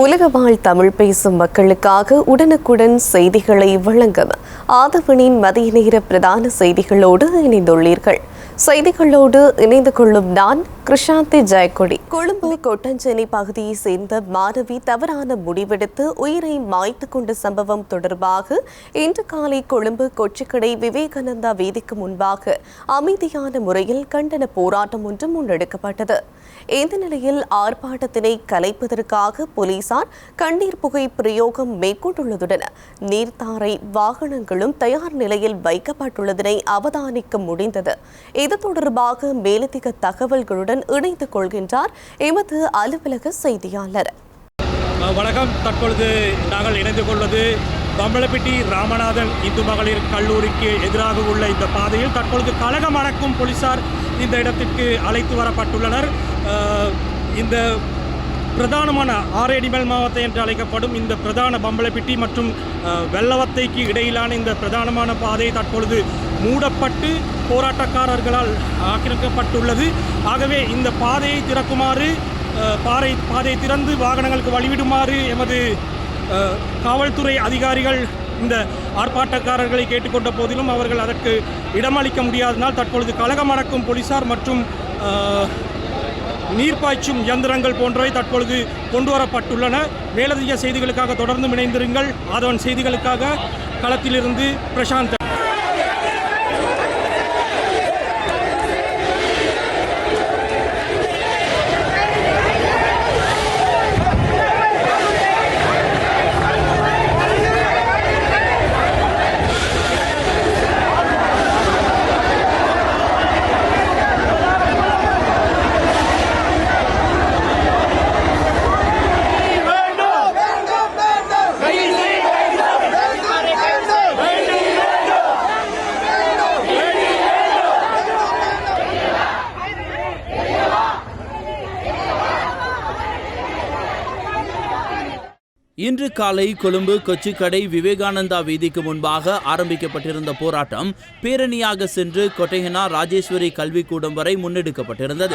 உலக வாழ் தமிழ் பேசும் மக்களுக்காக உடனுக்குடன் செய்திகளை வழங்கும் ஆதவனின் மதிய நேர பிரதான செய்திகளோடு இணைந்துள்ளீர்கள். செய்திகளோடு இணைந்து கொள்ளும் நான் கிருஷாந்தி ஜெயக்கொடி. கொழும்பு கொட்டஞ்சேனை பகுதியை சேர்ந்த மாணவி தவறான முடிவெடுத்து உயிரை மாய்த்து கொண்ட சம்பவம் தொடர்பாக இன்று காலை கொழும்பு கொச்சிக்கடை விவேகானந்தா வீதிக்கு முன்பாக அமைதியான முறையில் கண்டன போராட்டம் ஒன்று முன்னெடுக்கப்பட்டது. இந்த நிலையில் ஆர்ப்பாட்டத்தினை கலைப்பதற்காக போலீசார் கண்ணீர் புகை பிரயோகம் மேற்கொண்டுள்ளதுடன் நீர்த்தாரை வாகனங்களும் தயார் நிலையில் வைக்கப்பட்டுள்ளதனை அவதானிக்க முடிந்தது. இது தொடர்பாக மேலதிக தகவல்களுடன் இணைந்து கொள்கின்றார் எமது அலுவலக செய்தியாளர். வணக்கம். தற்பொழுது நாங்கள் இணைந்து கொள்வது பம்பளப்பிட்டி ராமநாதன் இந்து மகளிர் கல்லூரிக்கு எதிராக உள்ள இந்த பாதையில் தற்பொழுது கழகம் அடக்கும் போலீசார் இந்த இடத்திற்கு அழைத்து வரப்பட்டுள்ளனர். இந்த பிரதானமான ஆரேடிமல் மாவட்டம் என்று அழைக்கப்படும் இந்த பிரதான பம்பளப்பிட்டி மற்றும் வெள்ளவத்தைக்கு இடையிலான இந்த பிரதானமான பாதை தற்பொழுது மூடப்பட்டு போராட்டக்காரர்களால் ஆக்கிரமிக்கப்பட்டுள்ளது. ஆகவே இந்த பாதையை திறக்குமாறு பாறை பாதையை திறந்து வாகனங்களுக்கு வழிவிடுமாறு எமது காவல்துறை அதிகாரிகள் இந்த ஆர்ப்பாட்டக்காரர்களை கேட்டுக்கொண்ட போதிலும் அவர்கள் அதற்கு இடமளிக்க முடியாதனால் தற்பொழுது கழகம் அடக்கும் போலீசார் மற்றும் நீர்ப்பாய்ச்சும் இயந்திரங்கள் போன்றவை தற்பொழுது கொண்டு வரப்பட்டுள்ளன மேலதிக செய்திகளுக்காக தொடர்ந்து இணைந்திருங்கள். ஆதவன் செய்திகளுக்காக களத்திலிருந்து பிரசாந்த் இன்று காலை கொழும்பு கொச்சிக்கடை விவேகானந்தா வீதிக்கு முன்பாக ஆரம்பிக்கப்பட்டிருந்த போராட்டம் பேரணியாக சென்று கொட்டையனா ராஜேஸ்வரி கல்விக்கூடம் வரை முன்னெடுக்கப்பட்டிருந்தது.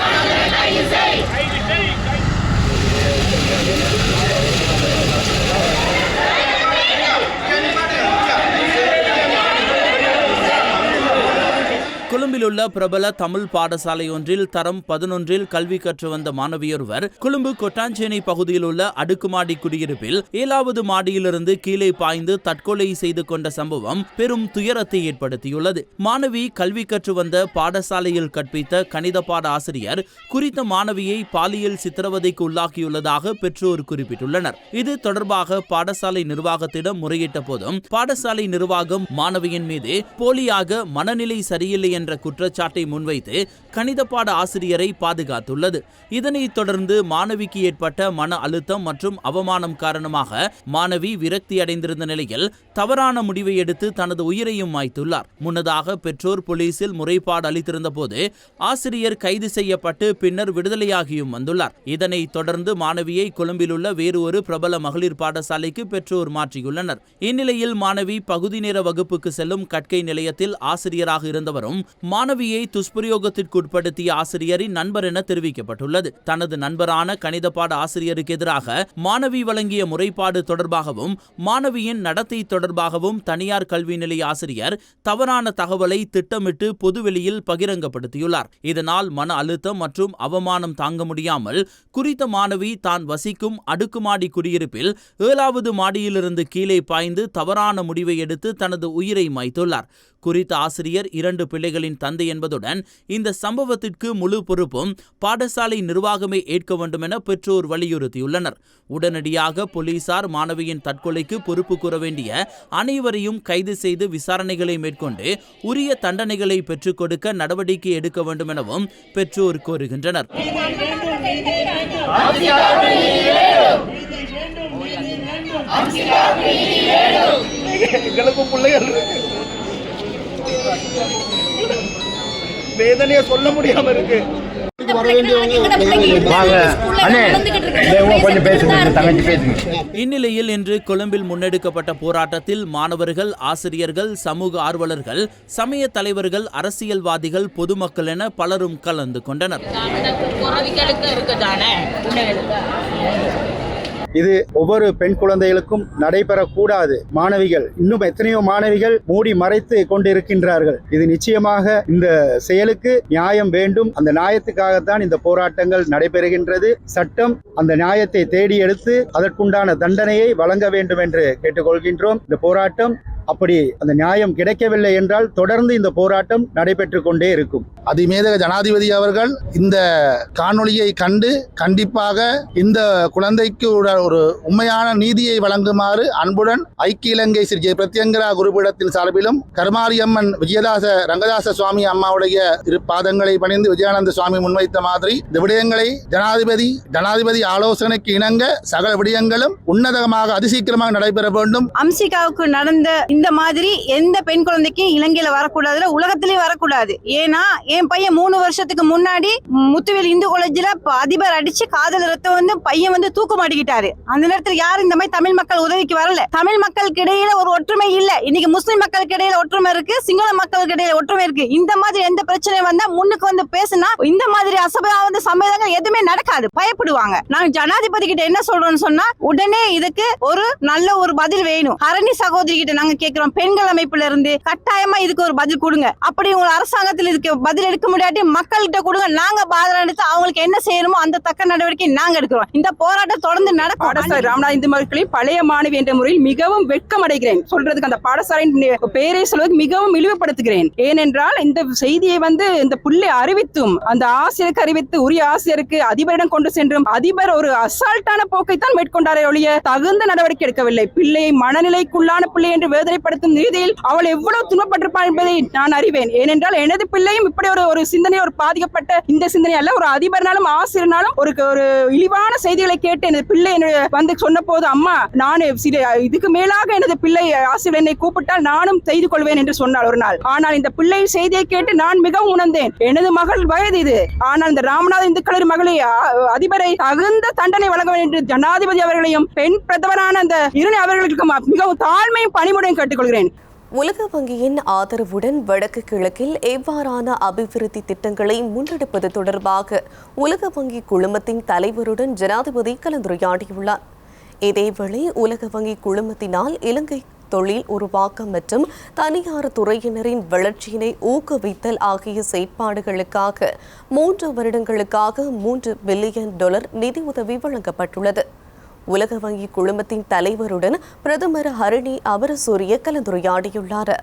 கொழும்பிலுள்ள பிரபல தமிழ் பாடசாலை ஒன்றில் தரம் பதினொன்றில் கல்வி கற்று வந்த மாணவியொருவர் கொழும்பு கொட்டாஞ்சேனை பகுதியில் உள்ள அடுக்குமாடி குடியிருப்பில் ஏழாவது மாடியிலிருந்து கீழே பாய்ந்து தற்கொலை செய்து கொண்ட சம்பவம் பெரும் துயரத்தை ஏற்படுத்தியுள்ளது. மாணவி கல்வி கற்று வந்த பாடசாலையில் கற்பித்த கணித பாட ஆசிரியர் குறித்த மாணவியை பாலியல் சித்திரவதைக்கு உள்ளாக்கியுள்ளதாக பெற்றோர் குறிப்பிட்டுள்ளனர். இது தொடர்பாக பாடசாலை நிர்வாகத்திடம் முறையிட்ட போதும் பாடசாலை நிர்வாகம் மாணவியின் மீது போலியாக மனநிலை சரியில்லை என்ற குற்றச்சாட்டை முன்வைத்து கணித பாட ஆசிரியரை பாதுகாத்துள்ளது. இதனைத் தொடர்ந்து மாணவிக்கு ஏற்பட்ட மன அழுத்தம் மற்றும் அவமானம் காரணமாக மாணவி விரக்தி அடைந்திருந்த நிலையில் தவறான முடிவை எடுத்து தனது உயிரையும் மாய்த்துள்ளார். முன்னதாக பெற்றோர் போலீசில் முறைப்பாடு அளித்திருந்த போது ஆசிரியர் கைது செய்யப்பட்டு பின்னர் விடுதலையாகியும் வந்துள்ளார். இதனைத் தொடர்ந்து மாணவியை கொழும்பிலுள்ள வேறு ஒரு பிரபல மகளிர் பாடசாலைக்கு பெற்றோர் மாற்றியுள்ளனர். இந்நிலையில் மாணவி பகுதி நேர வகுப்புக்கு செல்லும் கற்கை நிலையத்தில் ஆசிரியராக இருந்தவரும் மாணவியை துஷ்பிரயோகத்திற்குட்படுத்திய ஆசிரியரின் நண்பர் என தெரிவிக்கப்பட்டுள்ளது. தனது நண்பரான கணித பாட ஆசிரியருக்கு எதிராக மாணவி வழங்கிய முறைப்பாடு தொடர்பாகவும் மாணவியின் நடத்தை தொடர்பாகவும் தனியார் கல்வி நிலைய ஆசிரியர் தவறான தகவலை திட்டமிட்டு பொதுவெளியில் பகிரங்கப்படுத்தியுள்ளார். இதனால் மன அழுத்தம் மற்றும் அவமானம் தாங்க முடியாமல் குறித்த மாணவி தான் வசிக்கும் அடுக்குமாடி குடியிருப்பில் ஏழாவது மாடியிலிருந்து கீழே பாய்ந்து தவறான முடிவை எடுத்து தனது உயிரை மாய்த்துள்ளார். குறித்த ஆசிரியர் இரண்டு பிள்ளைகள் பிள்ளைகளின் தந்தை என்பதுடன் இந்த சம்பவத்திற்கு முழு பொறுப்பும் பாடசாலை நிர்வாகமே ஏற்க வேண்டும் என பெற்றோர் வலியுறுத்தியுள்ளனர். உடனடியாக போலீசார் மாணவியின் தற்கொலைக்கு பொறுப்பு கூற வேண்டிய அனைவரையும் கைது செய்து விசாரணைகளை மேற்கொண்டு உரிய தண்டனைகளை பெற்றுக் கொடுக்க நடவடிக்கை எடுக்க வேண்டும் எனவும் பெற்றோர் கோருகின்றனர். எங்களுக்கும் பிள்ளைகள் வேதனையை சொல்ல முடியாம இருக்கு. இந்நிலையில் இன்று கொழும்பில் முன்னெடுக்கப்பட்ட போராட்டத்தில் மாணவர்கள் ஆசிரியர்கள் சமூக ஆர்வலர்கள் சமய தலைவர்கள் அரசியல்வாதிகள் பொதுமக்கள் என பலரும் கலந்து கொண்டனர். இது ஒவ்வொரு பெண் குழந்தைகளுக்கும் நடைபெறக்கூடாது. மாணவிகள் இன்னும் எத்தனையோ மாணவிகள் மூடி மறைத்து கொண்டிருக்கின்றார்கள். இது நிச்சயமாக இந்த செயலுக்கு நியாயம் வேண்டும். அந்த நியாயத்துக்காகத்தான் இந்த போராட்டங்கள் நடைபெறுகின்றது. சட்டம் அந்த நியாயத்தை தேடி எடுத்து அதற்குண்டான தண்டனையை வழங்க வேண்டும் என்று கேட்டுக்கொள்கின்றோம். இந்த போராட்டம் அப்படி அந்த நியாயம் கிடைக்கவில்லை என்றால் தொடர்ந்து இந்த போராட்டம் நடைபெற்று கொண்டே இருக்கும். அதிமேதக ஜனாதிபதி அவர்கள் இந்த காணொளியை கண்டு கண்டிப்பாக இந்த குழந்தைக்கு ஒரு- ஒரு உண்மையான நீதியை வழங்குமாறு அன்புடன் ஐக்கிய இலங்கை ஸ்ரீ ஜெய பிரத்யங்கரா குருபீடத்தின் சார்பிலும் கருமாரியம்மன் விஜயதாச ரங்கதாச சுவாமி அம்மாவுடைய இரு பாதங்களை பணிந்து விஜயானந்த சுவாமி முன்வைத்த மாதிரி இந்த விடயங்களை ஜனாதிபதி ஜனாதிபதி ஆலோசனைக்கு இணங்க சகல விடயங்களும் உன்னதமாக அதிசீக்கிரமாக நடைபெற வேண்டும். அம்சிகாவுக்கு நடந்த இந்த மாதிரி எந்த பெண் குழந்தைக்கும் இலங்கையில வரக்கூடாதுல உலகத்திலயும் வரக்கூடாது. ஏன்னா என் பையன் மூணு வருஷத்துக்கு முன்னாடி முத்துவேல் இந்து காலேஜ்ல அதிபர் அடிச்சு காதல் ரத்தம் வந்து பையன் வந்து தூக்கு மாட்டிக்கிட்டாரு. அந்த நேரத்துல யாரும் இந்த மாதிரி தமிழ் மக்கள் உதவிக்கு வரல. தமிழ் மக்களுக்கு இடையில ஒரு ஒற்றுமை இல்ல. இன்னைக்கு முஸ்லிம் மக்களுக்கு இடையில ஒற்றுமை இருக்கு சிங்கள மக்களுக்கு இடையில ஒற்றுமை இருக்கு. இந்த மாதிரி எந்த பிரச்சனை வந்தா முன்னுக்கு வந்து பேசுனா இந்த மாதிரி அசபாவது சம்மேளனங்கள் எதுவுமே நடக்காது. பயப்படுவாங்க. நான் ஜனாதிபதி கிட்ட என்ன சொல்றோம்னு சொன்னா உடனே இதுக்கு ஒரு நல்ல ஒரு பதில் வேணும். ஹரணி சகோதரி கிட்ட நாங்க கேக்குறோம். பெண்கள் அமைப்புல இருந்து கட்டாயமா இதுக்கு ஒரு பதில் கொடுங்க. அப்படி உங்க அரசாங்கத்தில் இதுக்கு பதில் எடுக்க முடியாட்டி மக்கள்கிட்ட கொடுங்க. நாங்க பாதம் எடுத்து அவங்களுக்கு என்ன செய்யணுமோ அந்த தக்க நடவடிக்கை நாங்க எடுக்கிறோம். இந்த போராட்டம் தொடர்ந்து நடக்கும். ராமநாத இந்து மக்களின் பழைய மாணவி என்ற முறையில் மிகவும் வெட்கம் அடைகிறேன். சொல்றதுக்கு அந்த பாடசாலையின் பெயரை சொல்வதற்கு மிகவும் இழிவுபடுத்துகிறேன். ஏனென்றால் இந்த செய்தியை வந்து இந்த புள்ளை அறிவித்தும் அந்த ஆசிரியருக்கு அறிவித்து உரிய ஆசிரியருக்கு அதிபரிடம் கொண்டு சென்றும் அதிபர் ஒரு அசால்ட்டான போக்கை தான் மேற்கொண்டாரே ஒழிய தகுந்த நடவடிக்கை எடுக்கவில்லை. பிள்ளையை மனநிலைக்குள்ளான பிள்ளை என்று வேதனைப்படுத்தும் ரீதியில் அவள் எவ்வளவு துன்பப்பட்டிருப்பாள் என்பதை நான் அறிவேன். ஏனென்றால் எனது பிள்ளையும் இப்படி ஒரு ஒரு சிந்தனை ஒரு பாதிக்கப்பட்ட இந்த சிந்தனை அல்ல ஒரு அதிபர்னாலும் ஆசிரியர்னாலும் ஒரு ஒரு இழிவான செய்திகளை கேட்டு எனது பிள்ளை வந்து சொன்ன போது அம்மா நான் சில இதுக்கு மேலாக எனது பிள்ளை ஆசிரியர் என்னை கூப்பிட்டால் நானும் செய்து கொள்வேன் என்று சொன்னாள் ஒரு நாள். ஆனால் இந்த பிள்ளை செய்தியை கேட்டு நான் மிகவும் உணர்ந்தேன். எனது மகள் வயது இது. ஆனால் இந்த ராமநாத இந்து கல்லூரி மகளை அதிபரை தகுந்த தண்டனை வழங்க வேண்டும் என்று ஜனாதிபதி அவர்களையும் பெண் பிரதமரான அந்த இரு அவர்களுக்கு மிகவும் தாழ்மையும் பணிமுறையும் கேட்டுக்கொள்கிறேன். உலக வங்கியின் ஆதரவுடன் வடக்கு கிழக்கில் எவ்வாறான அபிவிருத்தி திட்டங்களை முன்னெடுப்பது தொடர்பாக உலக வங்கி குழுமத்தின் தலைவருடன் ஜனாதிபதி கலந்துரையாடியுள்ளார். இதேவேளை உலக வங்கி குழுமத்தினால் இலங்கை தொழில் உருவாக்கம் மற்றும் தனியார் துறையினரின் வளர்ச்சியினை ஊக்குவித்தல் ஆகிய செயற்பாடுகளுக்காக மூன்று வருடங்களுக்காக மூன்று பில்லியன் டாலர் நிதியுதவி வழங்கப்பட்டுள்ளது. உலக வங்கி குழுமத்தின் தலைவருடன் பிரதமர் ஹரணி அமரசூரிய கலந்துரையாடியுள்ளார்.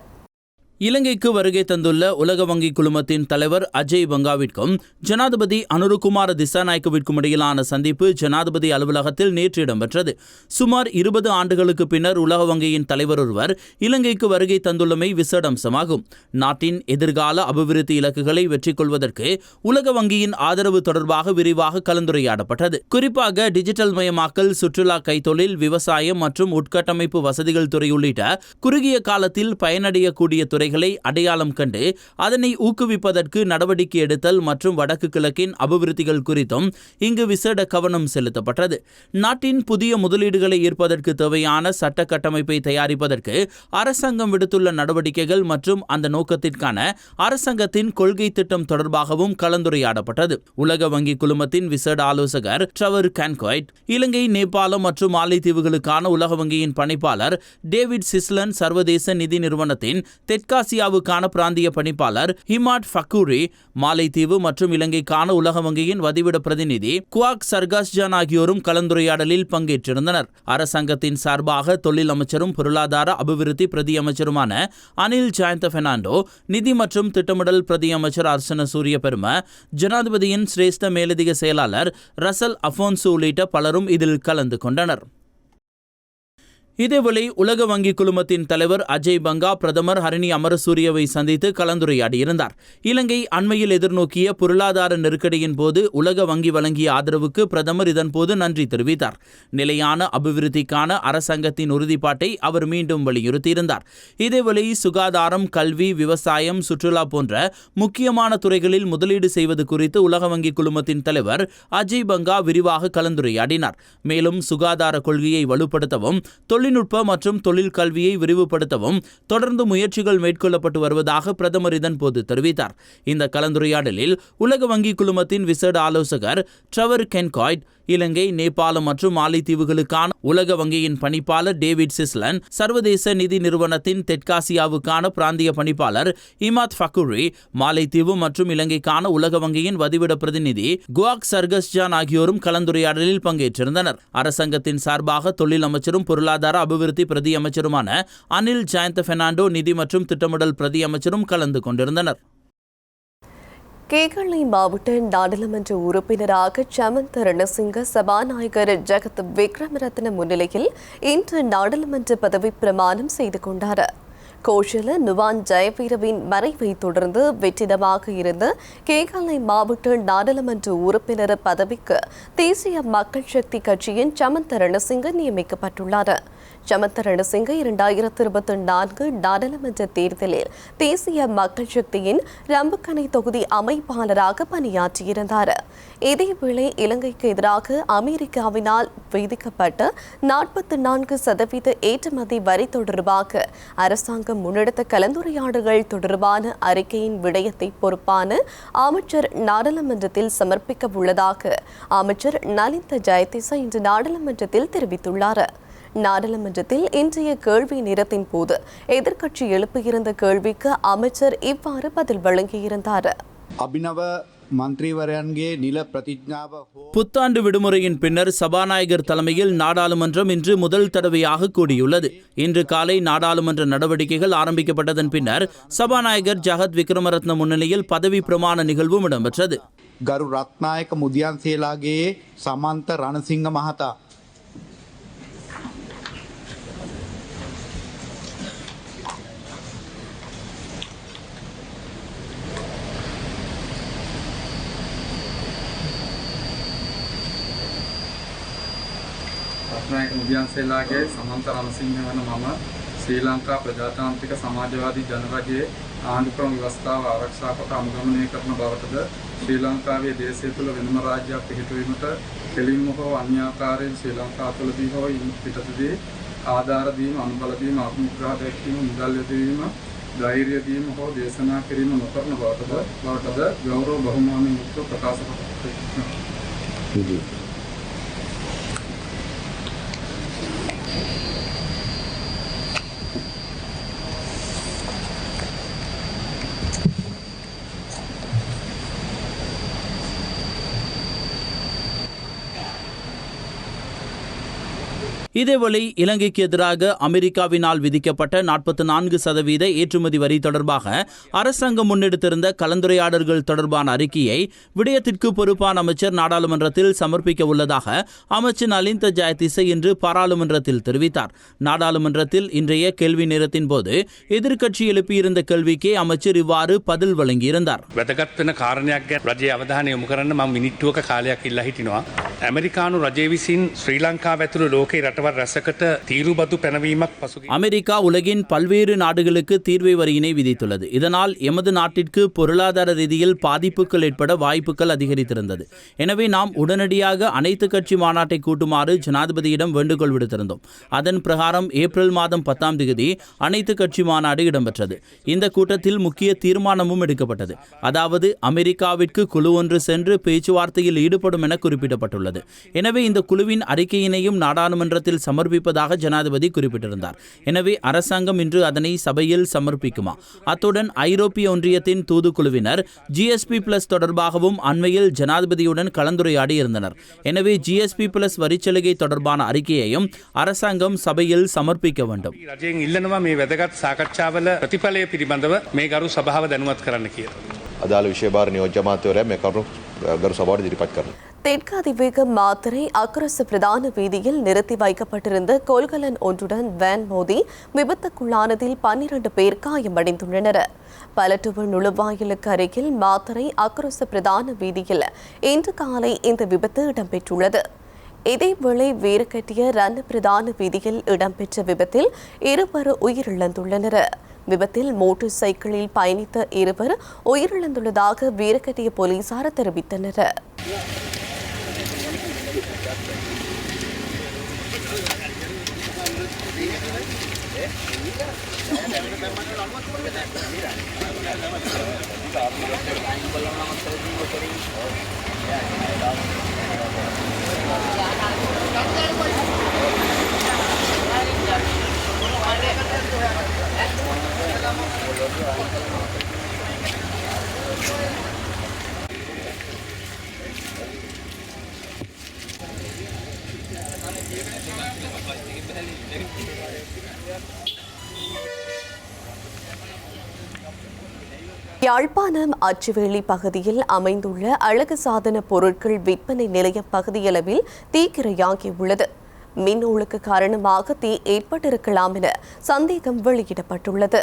இலங்கைக்கு வருகை தந்துள்ள உலக வங்கி குழுமத்தின் தலைவர் அஜய் பங்காவிற்கும் ஜனாதிபதி அனுருகுமார திசாநாயக்கவிற்கும் இடையிலான சந்திப்பு ஜனாதிபதி அலுவலகத்தில் நேற்று இடம்பெற்றது. சுமார் இருபது ஆண்டுகளுக்கு பின்னர் உலக வங்கியின் தலைவர் ஒருவர் இலங்கைக்கு வருகை தந்துள்ளமை விசேடம்சமாகும். நாட்டின் எதிர்கால அபிவிருத்தி இலக்குகளை வெற்றி கொள்வதற்கு உலக வங்கியின் ஆதரவு தொடர்பாக விரிவாக கலந்துரையாடப்பட்டது. குறிப்பாக டிஜிட்டல் மயமாக்கல் சுற்றுலா கைத்தொழில் விவசாயம் மற்றும் உட்கட்டமைப்பு வசதிகள் துறை உள்ளிட்ட குறுகிய காலத்தில் பயனடையக்கூடிய துறை துறைகளை அடையாளம் கண்டு அதனை ஊக்குவிப்பதற்கு நடவடிக்கை எடுத்தல் மற்றும் வடக்கு கிழக்கின் அபிவிருத்திகள் குறித்தும் இங்கு விசேட கவனம் செலுத்தப்பட்டது. நாட்டின் புதிய முதலீடுகளை ஈர்ப்பதற்கு தேவையான சட்ட கட்டமைப்பை தயாரிப்பதற்கு அரசாங்கம் விடுத்துள்ள நடவடிக்கைகள் மற்றும் அந்த நோக்கத்திற்கான அரசாங்கத்தின் கொள்கை திட்டம் தொடர்பாகவும் கலந்துரையாடப்பட்டது. உலக வங்கி குழுமத்தின் விசேட ஆலோசகர் ட்ரவர் கான்காய்ட் இலங்கை நேபாளம் மற்றும் மாலைத்தீவுகளுக்கான உலக வங்கியின் பணிப்பாளர் டேவிட் சிஸ்லன் சர்வதேச நிதி நிறுவனத்தின் தெற்கு தெற்காசியாவுக்கான பிராந்திய பணிப்பாளர் ஹிமாட் ஃபக்கூரி மாலைத்தீவு மற்றும் இலங்கைக்கான உலக வங்கியின் வதிவிட பிரதிநிதி குவாக் சர்காஸ்ஜான் ஆகியோரும் கலந்துரையாடலில் பங்கேற்றிருந்தனர். அரசாங்கத்தின் சார்பாக தொழில் அமைச்சரும் பொருளாதார அபிவிருத்தி பிரதி அமைச்சருமான அனில் ஜெயந்த பெர்னாண்டோ நிதி மற்றும் திட்டமிடல் பிரதி அமைச்சர் அர்ச்சன சூரிய பெரும ஜனாதிபதியின் சிரேஷ்ட மேலதிக செயலாளர் ரசல் அஃபோன்சு உள்ளிட்ட பலரும் இதில் கலந்து கொண்டனர். இதேவேளை உலக வங்கி குழுமத்தின் தலைவர் அஜய் பங்கா பிரதமர் ஹரணி அமரசூரியவை சந்தித்து கலந்துரையாடியிருந்தார். இலங்கை அண்மையில் எதிர்நோக்கிய பொருளாதார நெருக்கடியின் போது உலக வங்கி வழங்கிய ஆதரவுக்கு பிரதமர் இதன்போது நன்றி தெரிவித்தார். நிலையான அபிவிருத்திக்கான அரசாங்கத்தின் உறுதிப்பாட்டை அவர் மீண்டும் வலியுறுத்தியிருந்தார். இதேவேளை சுகாதாரம் கல்வி விவசாயம் சுற்றுலா போன்ற முக்கியமான துறைகளில் முதலீடு செய்வது குறித்து உலக வங்கி குழுமத்தின் தலைவர் அஜய் பங்கா விரிவாக கலந்துரையாடினார். மேலும் சுகாதார கொள்கையை வலுப்படுத்தவும் தொழில் தொழில்நுட்ப மற்றும் தொழில் கல்வியை விரிவுபடுத்தவும் தொடர்ந்து முயற்சிகள் மேற்கொள்ளப்பட்டு வருவதாக பிரதமர் இதன்போது தெரிவித்தார். இந்த கலந்துரையாடலில் உலக வங்கி குழுமத்தின் விசேட ஆலோசகர் ட்ரவர் கென்காய்ட் இலங்கை நேபாளம் மற்றும் மாலைத்தீவுகளுக்கான உலக வங்கியின் பணிப்பாளர் டேவிட் சிஸ்லன் சர்வதேச நிதி நிறுவனத்தின் தெற்காசியாவுக்கான பிராந்திய பணிப்பாளர் இமாத் ஃபக்குரி மாலைத்தீவு மற்றும் இலங்கைக்கான உலக வங்கியின் வதிவிட பிரதிநிதி குவாக் சர்கஸ்ஜான் ஆகியோரும் கலந்துரையாடலில் பங்கேற்றிருந்தனர். அரசாங்கத்தின் சார்பாக தொழில் அமைச்சரும் பொருளாதார அபிவிருத்தி பிரதி அமைச்சருமான அனில் ஜயந்த பெர்னாண்டோ நிதி மற்றும் திட்டமிடல் பிரதி அமைச்சரும் கலந்து கொண்டிருந்தனர். கேகலை மாவட்ட நாடாளுமன்ற உறுப்பினராக சமந்த ரணசிங்க சபாநாயகர் ஜெகத் விக்ரமரத்ன முன்னிலையில் இன்று நாடாளுமன்ற பதவி பிரமாணம் செய்து கொண்டார். கோஷல நுவான் ஜெயவீரவின் மறைவை தொடர்ந்து வெற்றிடமாக இருந்த கேகாலை மாவட்ட நாடாளுமன்ற உறுப்பினர் பதவிக்கு தேசிய மக்கள் சக்தி கட்சியின் சமந்த ரணசிங்க நியமிக்கப்பட்டுள்ளார். சமத்தரணு ரணசிங்க இரண்டாயிரத்தி இருபத்தி நான்கு நாடாளுமன்ற தேர்தலில் தேசிய மக்கள் சக்தியின் ரம்புக்கணை தொகுதி அமைப்பாளராக பணியாற்றியிருந்தார். இதேவேளை இலங்கைக்கு எதிராக அமெரிக்காவினால் விதிக்கப்பட்ட நாற்பத்தி நான்கு சதவீத ஏற்றுமதி வரி தொடர்பாக அரசாங்கம் முன்னெடுத்த கலந்துரையாடல்கள் தொடர்பான அறிக்கையின் விடயத்தை பொறுப்பான அமைச்சர் நாடாளுமன்றத்தில் சமர்ப்பிக்க உள்ளதாக அமைச்சர் நலிந்த ஜெயதிச இன்று நாடாளுமன்றத்தில் தெரிவித்துள்ளார். நாடாளுமன்றத்தில் இன்றைய கேள்வி நேரத்தின் போது எதிர்க்கட்சி எழுப்பியிருந்த கேள்விக்கு அமைச்சர் இவ்வாறு பதில் வழங்கியிருந்தார். அபிநவ புத்தாண்டு விடுமுறையின் பின்னர் சபாநாயகர் தலைமையில் நாடாளுமன்றம் இன்று முதல் தடவையாக கூடியுள்ளது. இன்று காலை நாடாளுமன்ற நடவடிக்கைகள் ஆரம்பிக்கப்பட்டதன் பின்னர் சபாநாயகர் ஜகத் விக்ரமரத்ன முன்னிலையில் பதவி பிரமாண நிகழ்வும் இடம்பெற்றது. கரு ரத்நாயக முதியான் சேலாகே சமந்த ரணசிங்க மகதா රත්නායක මුදියන්සේලාගේ සමන්ත රණසිංහ වන මම ශ්‍රී ලංකා ප්‍රජාතාන්ත්‍රික සමාජවාදී ජනරජයේ ආණ්ඩුක්‍රම ව්‍යවස්ථාව ආරක්ෂා කොට අනුගමනය කරන බවටද ශ්‍රී ලංකාවේ දේශය තුළ වෙනම රාජ්‍යයක් පිහිටුවීමට කෙලින්ම හෝ අන්‍යාකාරයෙන් ශ්‍රී ලංකා තුළදී හෝ ඉන් පිටතදී ආධාර දීම අනුබල දීම අනුග්‍රහ දැක්වීම මුදල් යොදවීම ධෛර්ය දීම හෝ දේශනා කිරීම නොකරන බවටද බවටද ගෞරව බහුමානයෙන් යුක්තව ප්‍රකාශ කොට இதேவேளை இலங்கைக்கு எதிராக அமெரிக்காவினால் விதிக்கப்பட்ட நாற்பத்தி நான்கு சதவீத ஏற்றுமதி வரி தொடர்பாக அரசாங்கம் முன்னெடுத்திருந்த கலந்துரையாடல்கள் தொடர்பான அறிக்கையை விடயத்திற்கு பொறுப்பான அமைச்சர் நாடாளுமன்றத்தில் சமர்ப்பிக்க உள்ளதாக அமைச்சர் நலிந்த ஜெயதிசை இன்று பாராளுமன்றத்தில் தெரிவித்தார். நாடாளுமன்றத்தில் இன்றைய கேள்வி நேரத்தின் போது எதிர்க்கட்சி எழுப்பியிருந்த கேள்விக்கு அமைச்சர் இவ்வாறு பதில் வழங்கியிருந்தார். அமெரிக்கானு ரஜே விசின் ஸ்ரீலங்கா வெத்துரு லோகை ரட்ட කරන්න මම මිනිත්තුවක කාලයක් ඉල්ලා හිටිනවා. ඇමරිකානු රජය විසින් ශ්‍රී ලංකා ඇතුළු ලෝකයේ රටවල් රැසකට තීරුබදු පැනවීමක් පසුගිය அமெரிக்கா உலகின் பல்வேறு நாடுகளுக்கு தீர்வை வரியினை விதித்துள்ளது இதனால் எமது நாட்டிற்கு பொருளாதார ரீதியில் பாதிப்புகள் ஏற்பட வாய்ப்புகள் அதிகரித்திருந்தது எனவே நாம் உடனடியாக அனைத்து கட்சி மாநாட்டை கூட்டுமாறு ஜனாதிபதியிடம் வேண்டுகோள் விடுத்திருந்தோம் அதன் பிரகாரம் ஏப்ரல் மாதம் பத்தாம் தேதி அனைத்து கட்சி மாநாடு இடம்பெற்றது இந்த கூட்டத்தில் முக்கிய தீர்மானமும் எடுக்கப்பட்டது அதாவது அமெரிக்காவிற்கு குழு ஒன்று சென்று பேச்சுவார்த்தையில் ஈடுபடும் என குறிப்பிடப்பட்டுள்ளது எனவே இந்த குழுவின் அறிக்கையினையும் நாடாளுமன்றத்தில் சமர்ப்பிப்பதாக ஜனாதிபதி குறிப்பிட்டிருந்தார் எனவே அரசாங்கம் இன்று அதனை சபையில் சமர்ப்பிக்குமா அத்துடன் ஐரோப்பிய ஒன்றியத்தின் தூதுக்குழுவினர் ஜிஎஸ்பி பிளஸ் தொடர்பாகவும் அண்மையில் ஜனாதிபதியுடன் கலந்துரையாடி இருந்தனர் எனவே ஜிஎஸ்பி பிளஸ் வரிச்சலுகை தொடர்பான அறிக்கையையும் அரசாங்கம் சபையில் சமர்ப்பிக்க வேண்டும் රජයෙන් ඉල්ලනවා මේ වැදගත් සාකච්ඡාවල ප්‍රතිඵලය පිළිබඳව මේ ගරු සභාව දැනුවත් කරන්න කියලා. අදාළ විශේභාර නියෝජ්‍යමාත්‍යවරයා මේ කරුණු ගරු සභාවට ඉදිරිපත් කරනවා. தெற்கு அதிவேக மாத்திரை அக்ரஸ் பிரதான வீதியில் நிறுத்தி வைக்கப்பட்டிருந்த கொள்கலன் ஒன்றுடன் வேன் மோதி விபத்துக்குள்ளானதில் பன்னிரண்டு பேர் காயமடைந்துள்ளனர் பலட்டுவ நுழைவாயிலுக்கு அருகில் மாத்திரை அக்ரஸ் பிரதான வீதியில் இன்று காலை இந்த விபத்து இடம்பெற்றுள்ளது இதேவேளை வீரக்கட்டிய ரன் பிரதான வீதியில் இடம்பெற்ற விபத்தில் இருவர் உயிரிழந்துள்ளனர் விபத்தில் மோட்டார் சைக்கிளில் பயணித்த இருவர் உயிரிழந்துள்ளதாக வீரக்கட்டிய போலீசார் தெரிவித்தனர். யாழ்ப்பாணம் அச்சுவேலி பகுதியில் அமைந்துள்ள அழகு சாதன பொருட்கள் விற்பனை நிலையம் பகுதியளவில் தீக்கிரையாகியுள்ளது மின்னூளுக்கு காரணமாக தீ ஏற்பட்டிருக்கலாம் என சந்தேகம் வெளியிடப்பட்டுள்ளது.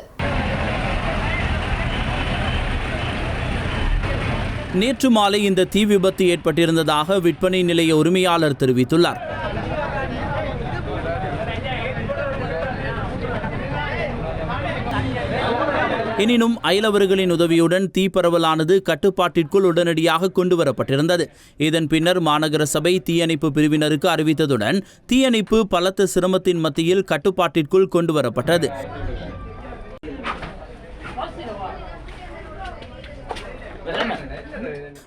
நேற்று மாலை இந்த தீ விபத்து ஏற்பட்டிருந்ததாக விற்பனை நிலைய உரிமையாளர் தெரிவித்துள்ளார். எனினும் அயலவர்களின் உதவியுடன் தீப்பரவலானது கட்டுப்பாட்டிற்குள் உடனடியாக கொண்டு வரப்பட்டிருந்தது இதன் பின்னர் மாநகர சபை தீயணைப்பு பிரிவினருக்கு அறிவித்ததுடன் தீயணைப்பு பலத்த சிரமத்தின் மத்தியில் கட்டுப்பாட்டிற்குள் கொண்டு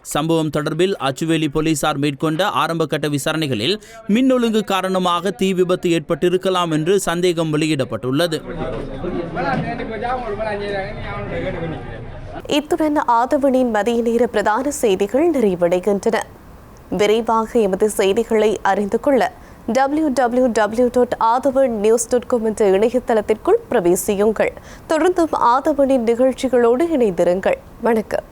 சம்பவம் தொடர்பில் அச்சுவேலி போலீசார் மேற்கொண்ட ஆரம்பகட்ட விசாரணைகளில் மின் ஒழுங்கு காரணமாக தீ விபத்து ஏற்பட்டிருக்கலாம் என்று சந்தேகம் வெளியிடப்பட்டுள்ளது. இத்துடன் ஆதவனின் மதிய நேர பிரதான செய்திகள் நிறைவடைகின்றன. விரைவாக எமது செய்திகளை அறிந்து கொள்ள W W W dot Athavan news dot com என்ற இணையதளத்திற்குள் பிரவேசியுங்கள். தொடர்ந்தும் ஆதவனின் நிகழ்ச்சிகளோடு இணைந்திருங்கள். வணக்கம்.